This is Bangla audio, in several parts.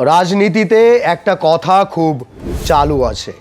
রাজনীতিতে একটা কথা খুব চালু আছে।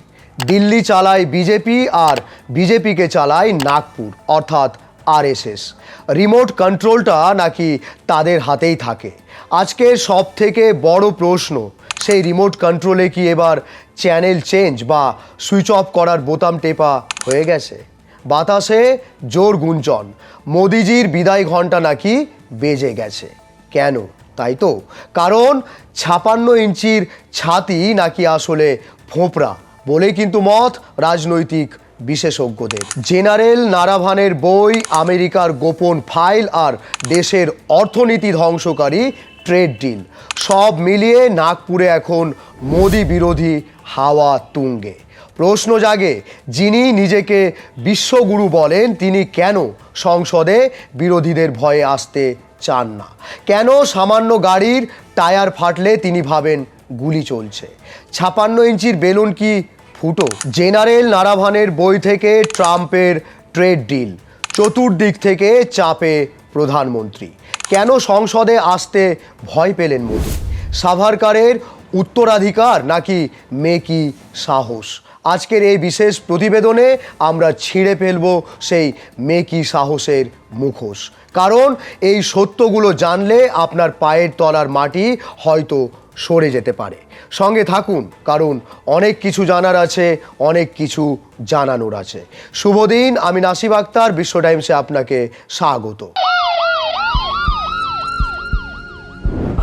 দিল্লি চালায় বিজেপি আর বিজেপিকে চালায় নাগপুর, অর্থাৎ আরএসএস। রিমোট কন্ট্রোলটা নাকি তাদের হাতেই থাকে। আজকের সব থেকে বড় প্রশ্ন, সেই রিমোট কন্ট্রোলে কি এবার চ্যানেল চেঞ্জ বা সুইচ অফ করার বোতাম টেপা হয়ে গেছে? বাতাসে জোর গুঞ্জন, মোদিজির বিদায় ঘণ্টা নাকি বেজে গেছে। কেন? তাই তো? কারণ ছাপান্ন ইঞ্চির ছাতি নাকি আসলে ফোঁপড়া বলে কিন্তু মত রাজনৈতিক বিশেষজ্ঞদের। জেনারেল নারাভানের বই, আমেরিকার গোপন ফাইল আর দেশের অর্থনীতি ধ্বংসকারী ট্রেড ডিল। সব মিলিয়ে নাগপুরে এখন মোদি বিরোধী হাওয়া তুঙ্গে। প্রশ্ন জাগে, যিনি নিজেকে বিশ্বগুরু বলেন, তিনি কেন সংসদে বিরোধীদের ভয়ে আসতে চান না। কেন সামান্য গাড়ির টায়ার ফাটলে তিনি ভাবেন গুলি চলছে? ছাপান্ন ইঞ্চির বেলুন কি ফুটো? জেনারেল নারাভানের বই থেকে ট্রাম্পের ট্রেড ডিল, চতুর্দিক থেকে চাপে প্রধানমন্ত্রী। কেন সংসদে আসতে ভয় পেলেন মোদী? সাভারকারের উত্তরাধিকার নাকি মেকি সাহস? আজকের এই বিশেষ প্রতিবেদনে আমরা ছিঁড়ে ফেলব সেই মেকি সাহসের মুখোশ। কারণ এই সত্যগুলো জানলে আপনার পায়ের তলার মাটি হয়তো সরে যেতে পারে। সঙ্গে থাকুন, কারণ অনেক কিছু জানার আছে, অনেক কিছু জানানোর আছে। শুভদিন, আমি নাসিব আক্তার, বিশ্ব টাইমসে আপনাকে স্বাগত।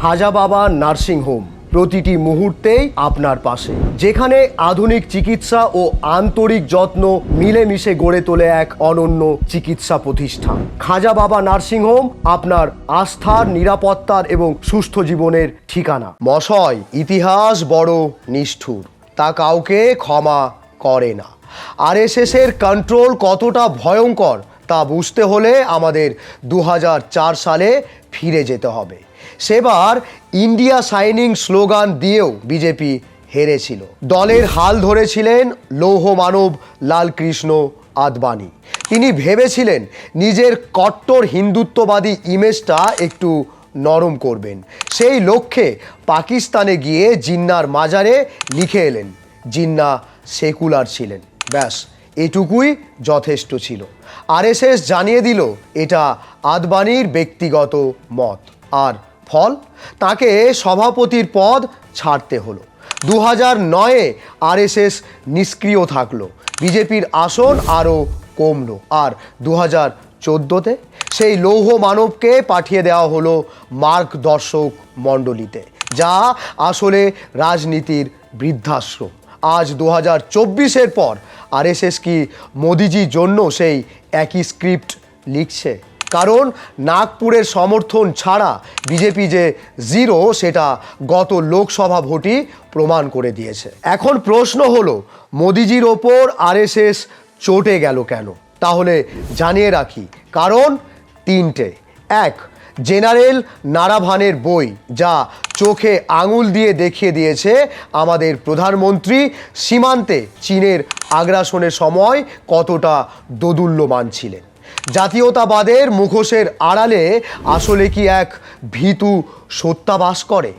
হাজা বাবা নার্সিং হোম। প্রতিটি মুহূর্তেই আপনার পাশে। যেখানে আধুনিক চিকিৎসা ও আন্তরিক যত্ন মিলেমিশে গড়ে তোলে এক অনন্য চিকিৎসা প্রতিষ্ঠান। খাজা বাবা নার্সিং হোম আপনার আস্থার, নিরাপত্তার এবং সুস্থ জীবনের ঠিকানা। মশয়, ইতিহাস বড় নিষ্ঠুর। তা কাউকে ক্ষমা করে না। আরএসএসের কন্ট্রোল কতটা ভয়ঙ্কর তা বুঝতে হলে আমাদের দু হাজার চার সালে ফিরে যেতে হবে। সেবার ইন্ডিয়া সাইনিং স্লোগান দিয়েও বিজেপি হেরেছিল। দলের হাল ধরেছিলেন লৌহ মানব লালকৃষ্ণ আদবানি। তিনি ভেবেছিলেন নিজের কট্টর হিন্দুত্ববাদী ইমেজটা একটু নরম করবেন। সেই লক্ষ্যে পাকিস্তানে গিয়ে জিন্নার মাজারে লিখে এলেন, জিন্না সেকুলার ছিলেন। ব্যাস, এটুকুই যথেষ্ট ছিল। আরএসএস জানিয়ে দিল, এটা আদবানির ব্যক্তিগত মত। আর ফল, তাকে সভাপতির পদ ছাড়তে হলো। দু হাজার নয়ে আরএসএস নিষ্ক্রিয় থাকল। বিজেপির আসন আরও কমলো। আর দু হাজার চোদ্দোতে সেই লৌহ মানবকে পাঠিয়ে দেওয়া হলো মার্গদর্শক মণ্ডলীতে, যা আসলে রাজনীতির বৃদ্ধাশ্রম। আজ দু হাজার চব্বিশের পর আরএসএস কি মোদিজির জন্য সেই একই স্ক্রিপ্ট লিখছে? কারণ নাগপুরের সমর্থন ছাড়া বিজেপি যে জিরো, সেটা গত লোকসভা ভোটই প্রমাণ করে দিয়েছে। এখন প্রশ্ন হলো, মোদিজির ওপর আরএসএস চটে গেল কেন? তাহলে জানিয়ে রাখি, কারণ তিনটে। এক, জেনারেল নারাভানের বই যা চোখে আঙুল দিয়ে দেখিয়ে দিয়েছে আমাদের প্রধানমন্ত্রী, সীমান্তে চীনের আগ্রাসনের সময় কতটা দোদুল্যমান ছিলেন। জাতীয়তাবাদের মুখোশের আড়ালে আসলে কি এক ভীতু সত্যাবাস করে?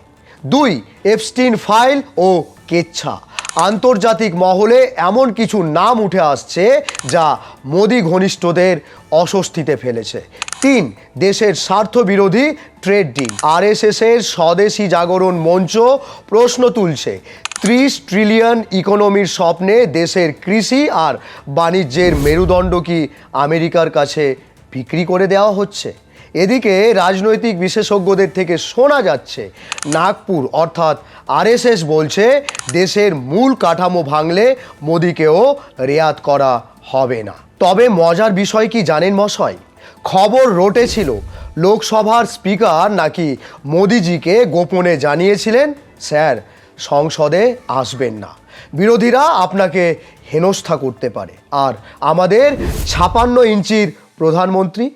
দুই এফস্টিন ফাইল ও কেচ্ছা। আন্তর্জাতিক মহলে এমন কিছু নাম উঠে আসছে যা মোদি ঘনিষ্ঠদের অস্বস্তিতে ফেলেছে। তিন, দেশের স্বার্থবিরোধী ট্রেড ডিল আরএসএসের স্বদেশি জাগরণ মঞ্চ প্রশ্ন তুলছে, ত্রিশ ট্রিলিয়ন ইকোনমির স্বপ্নে দেশের কৃষি আর বাণিজ্যের মেরুদণ্ড কি আমেরিকার কাছে বিক্রি করে দেওয়া হচ্ছে? এদিকে রাজনৈতিক বিশেষজ্ঞদের থেকে শোনা যাচ্ছে, নাগপুর অর্থাৎ আরএসএস বলছে দেশের মূল কাঠামো ভাঙলে মোদিকেও রেয়াত করা হবে না। তবে মজার বিষয় কি জানেন মশাই? খবর রটেছিল, লোকসভার স্পিকার নাকি মোদিজিকে গোপনে জানিয়েছিলেন? স্যার, সংসদে আসবেন না। বিরোধীরা আপনাকে হেনস্থা করতে পারে। আর আমাদের ছাপান্ন ইঞ্চির প্রধানমন্ত্রী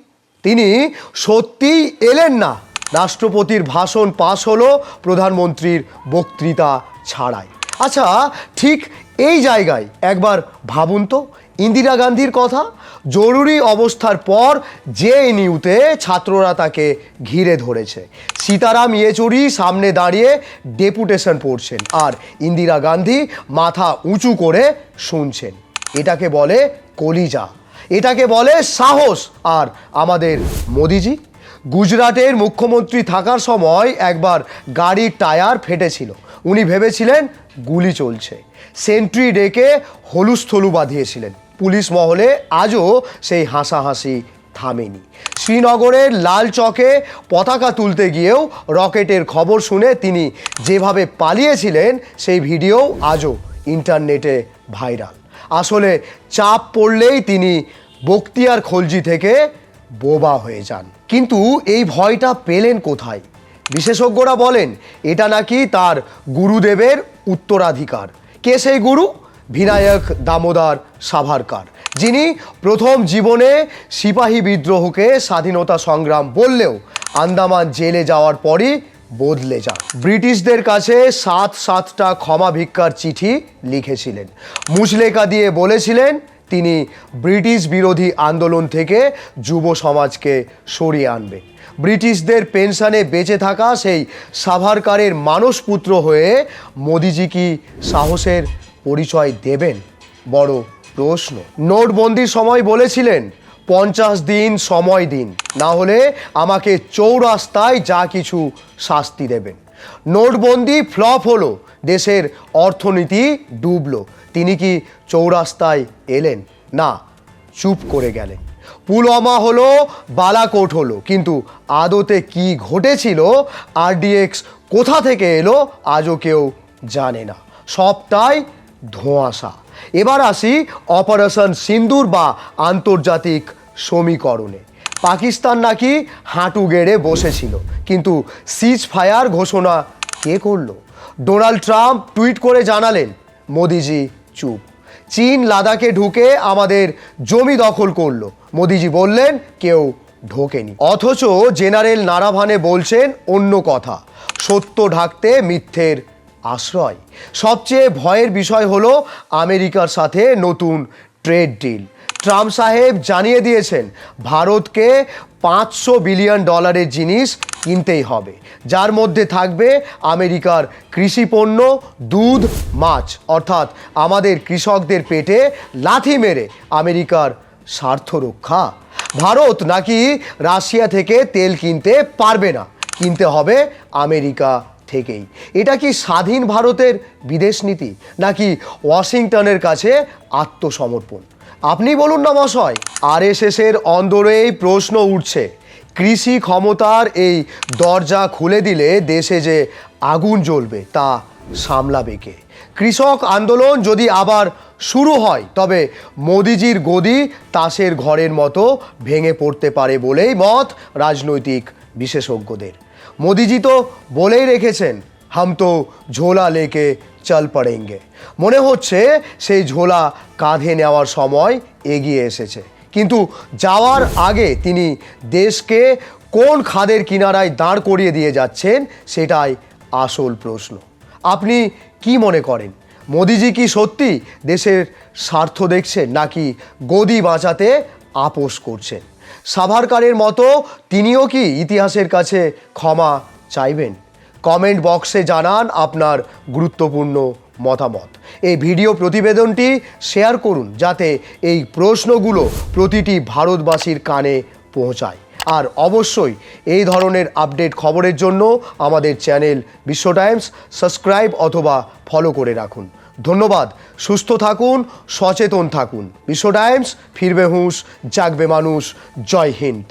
তিনি সত্যিই এলেন না। রাষ্ট্রপতির ভাষণ পাশ হলো প্রধানমন্ত্রীর বক্তৃতা ছাড়াই। আচ্ছা ঠিক এই জায়গায় একবার ভাবুন তো, ইন্দিরা গান্ধীর কথা, জরুরি অবস্থার পর জেএনইউতে ছাত্ররা তাকে ঘিরে ধরেছে। সীতারাম ইয়েচুরি সামনে দাঁড়িয়ে ডেপুটেশন পড়ছেন আর ইন্দিরা গান্ধী মাথা উঁচু করে শুনছেন। এটাকে বলে কলিজা। এটাকে বলে সাহস। আর আমাদের মোদিজি গুজরাটের মুখ্যমন্ত্রী থাকার সময় একবার গাড়ির টায়ার ফেটেছিল। উনি ভেবেছিলেন গুলি চলছে। সেন্ট্রি ডেকে হলুস্থলু বাঁধিয়েছিলেন। পুলিশ মহলে আজও সেই হাসাহাসি থামেনি। শ্রীনগরের লাল চকে পতাকা তুলতে গিয়েও রকেটের খবর শুনে তিনি যেভাবে পালিয়েছিলেন, সেই ভিডিও আজও ইন্টারনেটে ভাইরাল। আসলে চাপ পড়লেই তিনি বক্তিয়ার খলজি থেকে বোবা হয়ে যান। কিন্তু এই ভয়টা পেলেন কোথায়? বিশেষজ্ঞরা বলেন, এটা নাকি তার গুরুদেবের উত্তরাধিকার। কে সেই গুরু? বিনায়ক দামোদর সাভারকার, যিনি প্রথম জীবনে সিপাহী বিদ্রোহকে স্বাধীনতা সংগ্রাম বললেও আন্দামান জেলে যাওয়ার পরই বদলে যান। ব্রিটিশদের কাছে সাত সাতটা ক্ষমা ভিক্ষার চিঠি লিখেছিলেন। মুচলেকা দিয়ে বলেছিলেন, তিনি ব্রিটিশ বিরোধী আন্দোলন থেকে যুব সমাজকে সরিয়ে আনবে। ব্রিটিশদের পেনশনে বেঁচে থাকা সেই সাভারকারের মানসপুত্র হয়ে মোদিজি কি সাহসের পরিচয় দেবেন? বড় প্রশ্ন। নোটবন্দির সময় বলেছিলেন পঞ্চাশ দিন সময় দিন। না হলে আমাকে চৌরাস্তায় যা কিছু শাস্তি দেবেন। নোটবন্দি ফ্লপ হলো, দেশের অর্থনীতি ডুবলো। তিনি কি চৌরাস্তায় এলেন? না, চুপ করে গেলেন। পুলওয়ামা হলো, বালাকোট হলো। কিন্তু আদতে কি ঘটেছিল আরডিএক্স কোথা থেকে এলো, আজও কেউ জানে না। সবটাই ধোঁয়াশা। এবার আসি অপারেশন সিন্দুর বা আন্তর্জাতিক সমীকরণে। পাকিস্তান নাকি হাঁটু গেড়ে বসেছিল, কিন্তু সিজ ফায়ার ঘোষণা কে করল? ডোনাল্ড ট্রাম্প টুইট করে জানালেন, মোদিজি চুপ। চীন লাদাখে ঢুকে আমাদের জমি দখল করল, মোদিজি বললেন কেউ ঢোকেনি। অথচ জেনারেল নারাভানে বলছেন অন্য কথা, সত্য ঢাকতে মিথ্যের আশ্রয়। সবচেয়ে ভয়ের বিষয় হলো আমেরিকার সাথে নতুন ট্রেড ডিল। ট্রাম্প সাহেব জানিয়ে দিয়েছেন, ভারতকে পাঁচশো বিলিয়ন ডলারের জিনিস কিনতেই হবে। যার মধ্যে থাকবে আমেরিকার কৃষি পণ্য, দুধ, মাছ। অর্থাৎ আমাদের কৃষকদের পেটে লাথি মেরে আমেরিকার স্বার্থ রক্ষা। ভারত নাকি রাশিয়া থেকে তেল কিনতে পারবে না। কিনতে হবে আমেরিকা থেকেই। এটা কি স্বাধীন ভারতের বিদেশ নীতি, নাকি ওয়াশিংটনের কাছে আত্মসমর্পণ? আপনি বলুন না মশয় আর এস এর অন্দরেই প্রশ্ন উঠছে। কৃষি ক্ষমতার এই দরজা খুলে দিলে দেশে যে আগুন জ্বলবে, তা সামলাবে কে? কৃষক আন্দোলন যদি আবার শুরু হয়, তবে মোদিজির গদি তাসের ঘরের মতো ভেঙে পড়তে পারে বলেই মত রাজনৈতিক বিশেষজ্ঞদের। মোদিজি তো বলেই রেখেছেন, হাম তো ঝোলা লেকে চল পড়েঙ্গে। মনে হচ্ছে সেই ঝোলা কাঁধে নেওয়ার সময় এগিয়ে এসেছে। কিন্তু যাওয়ার আগে তিনি দেশকে কোন খাদের কিনারায় দাঁড় করিয়ে দিয়ে যাচ্ছেন, সেটাই আসল প্রশ্ন। আপনি কি মনে করেন? মোদিজি কি সত্যি দেশের স্বার্থ দেখছেন, নাকি গদি বাঁচাতে আপোষ করছেন? সাভারকারের মতো তিনিও কি ইতিহাসের কাছে ক্ষমা চাইবেন? কমেন্ট বক্সে জানান আপনার গুরুত্বপূর্ণ মতামত। এই ভিডিও প্রতিবেদনটি শেয়ার করুন যাতে এই প্রশ্নগুলো প্রতিটি ভারতবাসীর কানে পৌঁছায়। আর অবশ্যই এই ধরনের আপডেট খবরের জন্য আমাদের চ্যানেল বিশ্ব টাইমস সাবস্ক্রাইব অথবা ফলো করে রাখুন। ধন্যবাদ। সুস্থ থাকুন সচেতন থাকুন। বিশ্ব টাইমস ফিরবে হুঁশ জাগবে মানুষ। জয় হিন্দ।